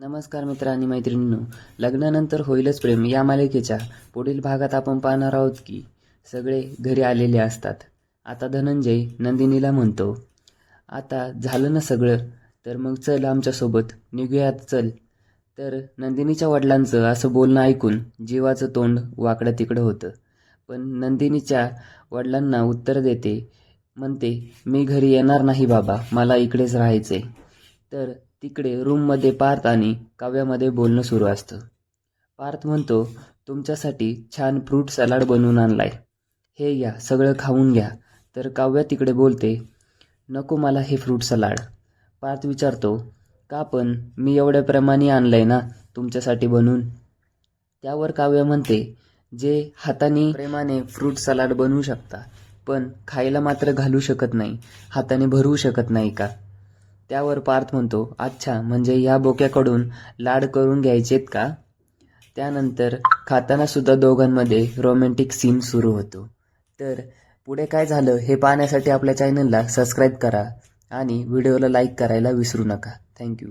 नमस्कार मित्रांनी मैत्रिणींनो. लग्नानंतर होईलच प्रेम या मालिकेच्या. पुढील भागात आपण पाहणार आहोत की सगळे घरी आलेले असतात. आता धनंजय नंदिनीला म्हणतो आता झालं ना सगळं? तर मग चल आमच्यासोबत निघूयात चल. तर नंदिनीच्या वडिलांचं असं बोलणं ऐकून जीवाचं तोंड वाकडं तिकडं होतं. पण नंदिनीच्या वडिलांना उत्तर देते म्हणते मी घरी येणार नाही बाबा. मला इकडेच राहायचे तर तिकडे रूममध्ये पार्थ आणि काव्यामध्ये बोलणं सुरू असतं. पार्थ म्हणतो तुमच्यासाठी छान फ्रूट सलाड बनवून आणलाय. हे या सगळं खाऊन घ्या. तर काव्या तिकडे बोलते नको मला हे फ्रूट सलाड पार्थ विचारतो का पण मी एवढ्या प्रमाणे आणलंय ना तुमच्यासाठी बनवून? त्यावर काव्य म्हणते जे हाताने प्रेमाने फ्रूट सलाड बनवू शकता पण खायला मात्र घालू शकत नाही. हाताने भरवू शकत नाही का? त्यावर पार्थ म्हणतो अच्छा म्हणजे या बोक्याकडून लाड करून घ्यायचेत का? त्यानंतर खाताना सुद्धा दोघांमध्ये रोमॅन्टिक सीन सुरू होतो. तर पुढे काय झालं हे पाहण्यासाठी आपल्या चॅनलला सबस्क्राईब करा आणि व्हिडिओला लाईक करायला विसरू नका. थँक्यू